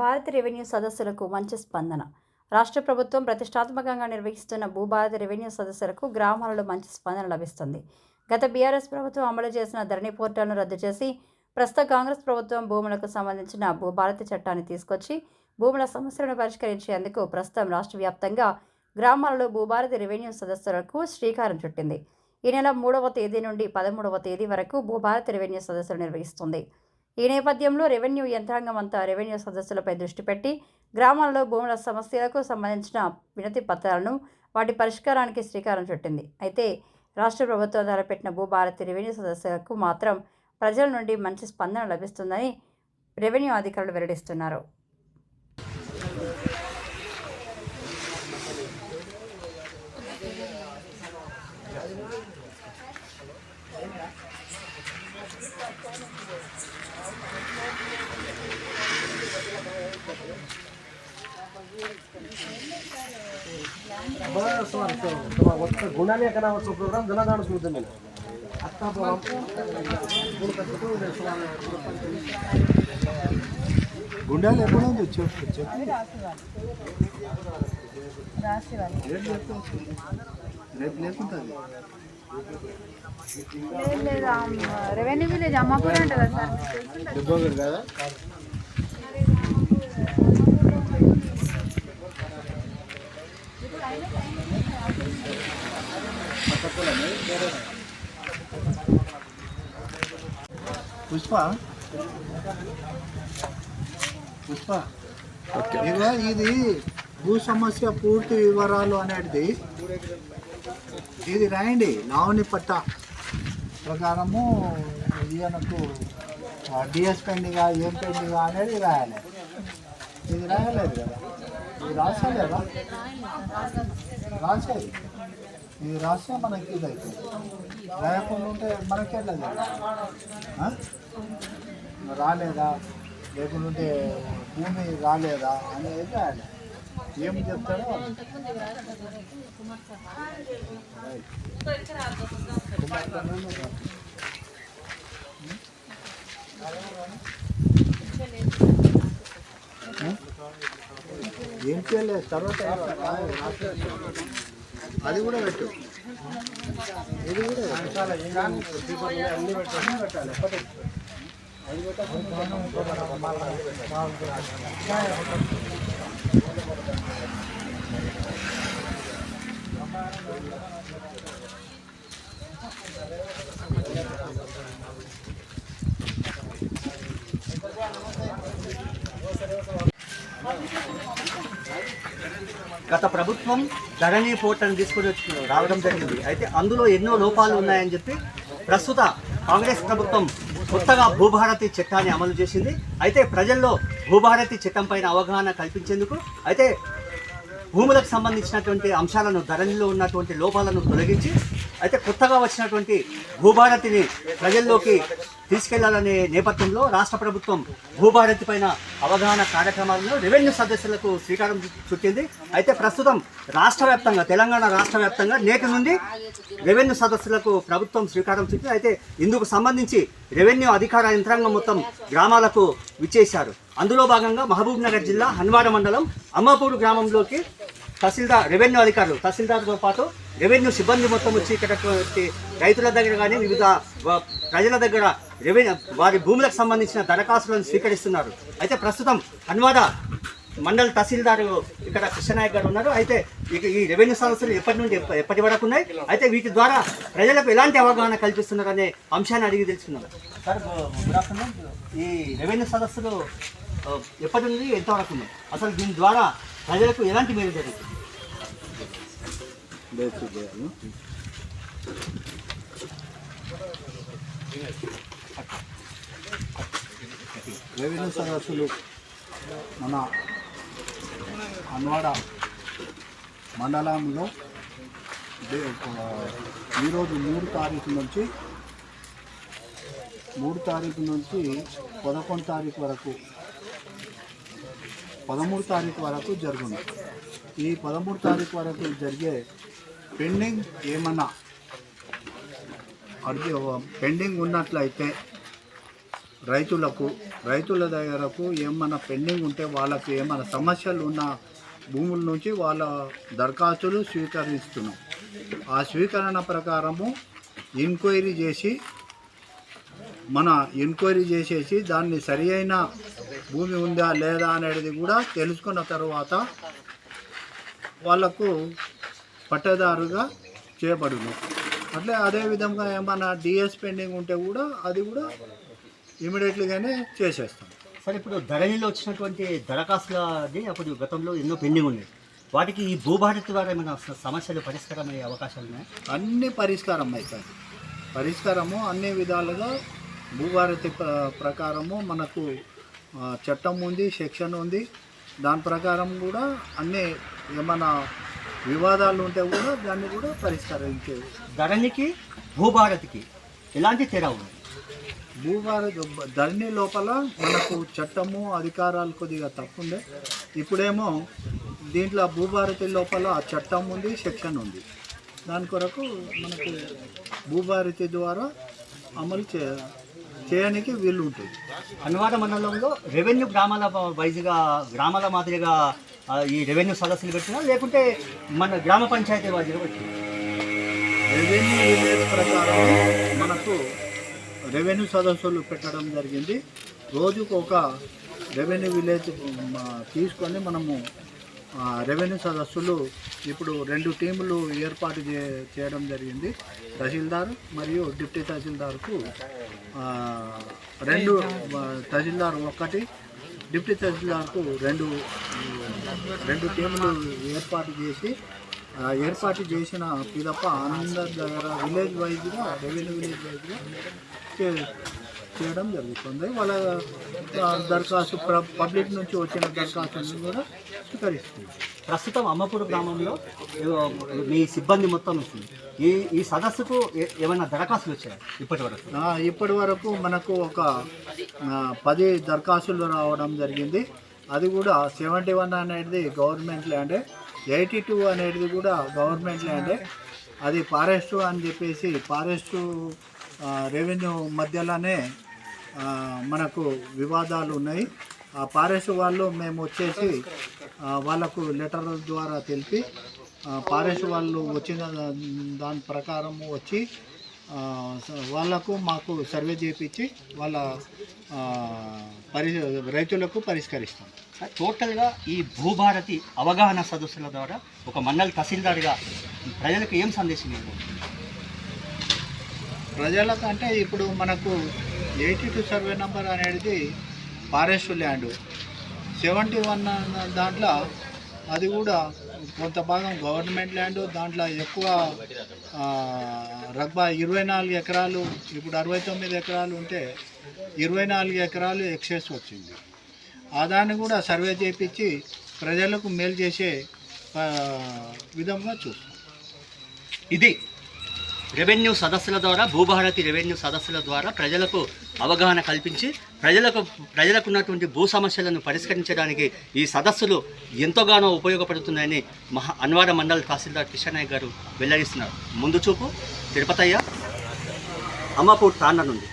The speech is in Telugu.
భారత రెవెన్యూ సదస్సులకు మంచి స్పందన. రాష్ట్ర ప్రభుత్వం ప్రతిష్టాత్మకంగా నిర్వహిస్తున్న భూభారత రెవెన్యూ సదస్సులకు గ్రామాలలో మంచి స్పందన లభిస్తుంది. గత బీఆర్ఎస్ ప్రభుత్వం అమలు చేసిన ధరణి పోర్టల్ను రద్దు చేసి ప్రస్తుత కాంగ్రెస్ ప్రభుత్వం భూములకు సంబంధించిన భూభారతి చట్టాన్ని తీసుకొచ్చి భూముల సమస్యలను పరిష్కరించేందుకు ప్రస్తుతం రాష్ట్ర వ్యాప్తంగా గ్రామాలలో భూభారతి రెవెన్యూ సదస్సులకు శ్రీకారం చుట్టింది. ఈ నెల మూడవ తేదీ నుండి పదమూడవ తేదీ వరకు భూభారతి రెవెన్యూ సదస్సులు నిర్వహిస్తుంది. ఈ నేపథ్యంలో రెవెన్యూ యంత్రాంగం అంతా రెవెన్యూ సదస్సులపై దృష్టి పెట్టి గ్రామాల్లో భూముల సమస్యలకు సంబంధించిన వినతి పత్రాలను వాటి పరిష్కారానికి శ్రీకారం చుట్టింది. అయితే రాష్ట్ర ప్రభుత్వం తలపెట్టిన భూభారతి రెవెన్యూ సదస్సులకు మాత్రం ప్రజల నుండి మంచి స్పందన లభిస్తుందని రెవెన్యూ అధికారులు వెల్లడిస్తున్నారు. तेव्हा वक्त गुन्ह्याने एका नावाचा प्रोग्राम जनादान सुरू मी आत्ता గుండాలు ఎప్పుడు ఉంది చెప్పు చెప్పు రేపు లేకుంటుంది లేదు లేదు రెవెన్యూ విలేజ్ అమ్మాపూర్ అంట కదా సార్ దుబ్బోగురు కదా పుష్ప? పుష్ప. ఇది భూ సమస్య పూర్తి వివరాలు అనేది ఇది రాయండి. లావణి పట్ట ప్రకారము ఈయనకు డిఎస్ పెండింగ్ ఏం పెండింగ్ అనేది రాయాలి. ఇది రాయలేదు కదా? ఇది రాసలేదా రాసేది ఇది రాస్తే మనకి ఇది అవుతుంది రాయకుండా ఉంటే మనకి ఎట్లా రాలేదా ఆ? రాలేదా? లేకుంటే భూమి రాలేదా అనేది రాయాలి ఏం చెప్తాడో ఏం చేయలేదు. తర్వాత అది కూడా పెట్టు ఇది కూడా అన్ని పెట్టాలి ఒకటి. అది గత ప్రభుత్వం ధరణి పోర్టల్ తీసుకొని వచ్చి రావడం జరిగింది. అయితే అందులో ఎన్నో లోపాలు ఉన్నాయని చెప్పి ప్రస్తుత కాంగ్రెస్ ప్రభుత్వం కొత్తగా భూభారతి చట్టాన్ని అమలు చేసింది. అయితే ప్రజల్లో భూభారతి చట్టం పైన అవగాహన కల్పించేందుకు అయితే భూములకు సంబంధించినటువంటి అంశాలను ధరణిలో ఉన్నటువంటి లోపాలను తొలగించి అయితే కొత్తగా వచ్చినటువంటి భూభారతిని ప్రజల్లోకి తీసుకెళ్ళాలనే నేపథ్యంలో రాష్ట్ర ప్రభుత్వం భూభారతి పైన అవగాహన కార్యక్రమాలను రెవెన్యూ సదస్సులకు శ్రీకారం చుట్టింది. అయితే ప్రస్తుతం రాష్ట్ర వ్యాప్తంగా తెలంగాణ రాష్ట్ర వ్యాప్తంగా నేటి నుండి రెవెన్యూ సదస్సులకు ప్రభుత్వం శ్రీకారం చుట్టింది. అయితే ఇందుకు సంబంధించి రెవెన్యూ అధికార యంత్రాంగం మొత్తం గ్రామాలకు విచ్చేశారు. అందులో భాగంగా మహబూబ్ నగర్ జిల్లా హన్వాడ మండలం అమ్మాపూర్ గ్రామంలోకి తహసీల్దార్ రెవెన్యూ అధికారులు తహసీల్దార్తో పాటు రెవెన్యూ సిబ్బంది మొత్తం వచ్చి ఇక్కడ రైతుల దగ్గర కానీ వివిధ ప్రజల దగ్గర రెవెన్యూ వారి భూములకు సంబంధించిన దరఖాస్తులను స్వీకరిస్తున్నారు. అయితే ప్రస్తుతం హన్వాడ మండల తహసీల్దారు ఇక్కడ కృష్ణనాయక్ గారు ఉన్నారు. అయితే ఈ రెవెన్యూ సమస్యలు ఎప్పటి నుండి ఎప్పటి వరకు ఉన్నాయి? అయితే వీటి ద్వారా ప్రజలకు ఎలాంటి అవగాహన కల్పిస్తున్నారు అనే అంశాన్ని అడిగి తెలుసుకున్నారు సార్ గుడ్ ఆఫ్టర్నూన్. ఈ రెవెన్యూ సదస్సులు ఎప్పటి నుండి ఎంతవరకు ఉన్నాయి? అసలు దీని ద్వారా ప్రజలకు ఎలాంటి మేలు జరుగుతుంది? రెవెన్యూ సదస్సులు మన అన్వాడ మండలంలో ఈరోజు మూడు తారీఖు నుంచి మూడు తారీఖు నుంచి పదకొండు తారీఖు వరకు పదమూడు తారీఖు వరకు జరుగును. ఈ పదమూడు తారీఖు వరకు జరిగే పెండింగ్ ఏమన్నా? అర్జీ పెండింగ్ ఉన్నట్లయితే రైతులకు రైతుల దగ్గరకు ఏమన్నా పెండింగ్ ఉంటే వాళ్ళకి ఏమైనా సమస్యలు ఉన్న భూముల నుంచి వాళ్ళ దరఖాస్తులు స్వీకరిస్తున్నాం. ఆ స్వీకరణ ప్రకారము ఎంక్వైరీ చేసి మన ఎంక్వైరీ చేసేసి దాన్ని సరి అయిన భూమి ఉందా లేదా అనేది కూడా తెలుసుకున్న తర్వాత వాళ్ళకు పట్టదారుగా చేయబడును. అట్లే అదే విధంగా ఏమైనా డిఎస్ పెండింగ్ ఉంటే కూడా అది కూడా ఇమీడియట్లీగానే చేసేస్తాం. సరే ఇప్పుడు ధరణిలో వచ్చినటువంటి దరఖాస్తులది అప్పుడు గతంలో ఎన్నో పెండింగ్ ఉన్నాయి. వాటికి ఈ భూభారతి ద్వారా ఏమైనా సమస్యలు పరిష్కారం అయ్యే అవకాశాలు ఉన్నాయి? అన్ని పరిష్కారం అవుతుంది పరిష్కారము అన్ని విధాలుగా భూభారతి ప్ర- ప్రకారము మనకు చట్టం ఉంది సెక్షన్ ఉంది. దాని ప్రకారం కూడా అన్ని ఏమైనా వివాదాలు ఉంటే కూడా దాన్ని కూడా పరిష్కరించే ధరణికి భూభారతికి ఎలాంటి తేడా ఉంది భూభారత ధరణి లోపల మనకు చట్టము అధికారాలు కొద్దిగా తప్పుండే. ఇప్పుడేమో దీంట్లో భూభారతి లోపల చట్టం ఉంది సెక్షన్ ఉంది. దాని కొరకు మనకు భూభారతి ద్వారా అమలు చే చేయడానికి వీలు ఉంటుంది అన్నవాడ మండలంలో రెవెన్యూ గ్రామాల వైజ్గా గ్రామాల మాదిరిగా ఈ రెవెన్యూ సదస్సులు పెట్టినా లేకుంటే మన గ్రామ పంచాయతీ వాళ్ళు పెట్టినా. రెవెన్యూ విలేజ్ ప్రకారం మనకు రెవెన్యూ సదస్సులు పెట్టడం జరిగింది. రోజుకు ఒక రెవెన్యూ విలేజ్ తీసుకొని మనము రెవెన్యూ సదస్సులు ఇప్పుడు రెండు టీములు ఏర్పాటు చే చేయడం జరిగింది. తహసీల్దార్ మరియు డిప్యూటీ తహసీల్దార్కు రెండు తహసీల్దార్ ఒక్కటి డిప్యూటీ తహసీల్దార్కు రెండు రెండు టీములు ఏర్పాటు చేసి ఏర్పాటు చేసిన పిదప అందరి దగ్గర విలేజ్ వైజ్గా రెవెన్యూ విలేజ్ వైజ్గా చేయడం జరుగుతుంది. వాళ్ళ దరఖాస్తు పబ్లిక్ నుంచి వచ్చిన దరఖాస్తులను కూడా స్వీకరిస్తుంది. ప్రస్తుతం అమ్మపూర్ గ్రామంలో మీ సిబ్బంది మొత్తం ఉంటుంది ఈ ఈ సదస్సుకు ఏమైనా దరఖాస్తులు వచ్చాయి? ఇప్పటి వరకు. ఇప్పటి వరకు మనకు ఒక పది దరఖాస్తులు రావడం జరిగింది. అది కూడా సెవెంటీ వన్ అనేది గవర్నమెంట్ ల్యాండే ఎయిటీ టూ అనేది కూడా గవర్నమెంట్ ల్యాండే. అది ఫారెస్ట్ అని చెప్పేసి ఫారెస్ట్ రెవెన్యూ మధ్యలోనే మనకు వివాదాలు ఉన్నాయి. ఆ ఫారెస్ట్ వాళ్ళు మేము వచ్చేసి వాళ్ళకు లెటర్ ద్వారా తెలిపి ఫారెస్ట్ వాళ్ళు వచ్చిన దాని ప్రకారము వచ్చి వాళ్ళకు మాకు సర్వే చేపించి వాళ్ళ పరి రైతులకు పరిష్కరిస్తాం. టోటల్గా ఈ భూభారతి అవగాహన సదస్సుల ద్వారా ఒక మండల తహసీల్దార్గా ప్రజలకు ఏం సందేశం ఇవ్వాలి? ప్రజలకు అంటే ఇప్పుడు మనకు ఎయిటీ టూ సర్వే నెంబర్ అనేది ఫారెస్ట్ ల్యాండ్. సెవెంటీ వన్ దాంట్లో అది కూడా కొంత భాగం గవర్నమెంట్ ల్యాండ్ దాంట్లో ఎక్కువ రగ్బా ఇరవై నాలుగు ఎకరాలు ఇప్పుడు అరవై తొమ్మిది ఎకరాలు ఉంటే ఇరవై నాలుగు ఎకరాలు ఎక్సెస్ వచ్చింది. ఆ దాన్ని కూడా సర్వే చేపించి ప్రజలకు మేలు చేసే విధంగా చూస్తాం ఇది రెవెన్యూ సదస్సుల ద్వారా భూభారతి రెవెన్యూ సదస్సుల ద్వారా ప్రజలకు అవగాహన కల్పించి ప్రజలకు ప్రజలకు ఉన్నటువంటి భూ సమస్యలను పరిష్కరించడానికి ఈ సదస్సులు ఎంతగానో ఉపయోగపడుతున్నాయని మహా అన్వార మండల తహసీల్దార్ కిషన్ నాయక్ గారు వెల్లడిస్తున్నారు. ముందు చూపు తిరుపతయ్య అమ్మపూర్ తాండ నుండి.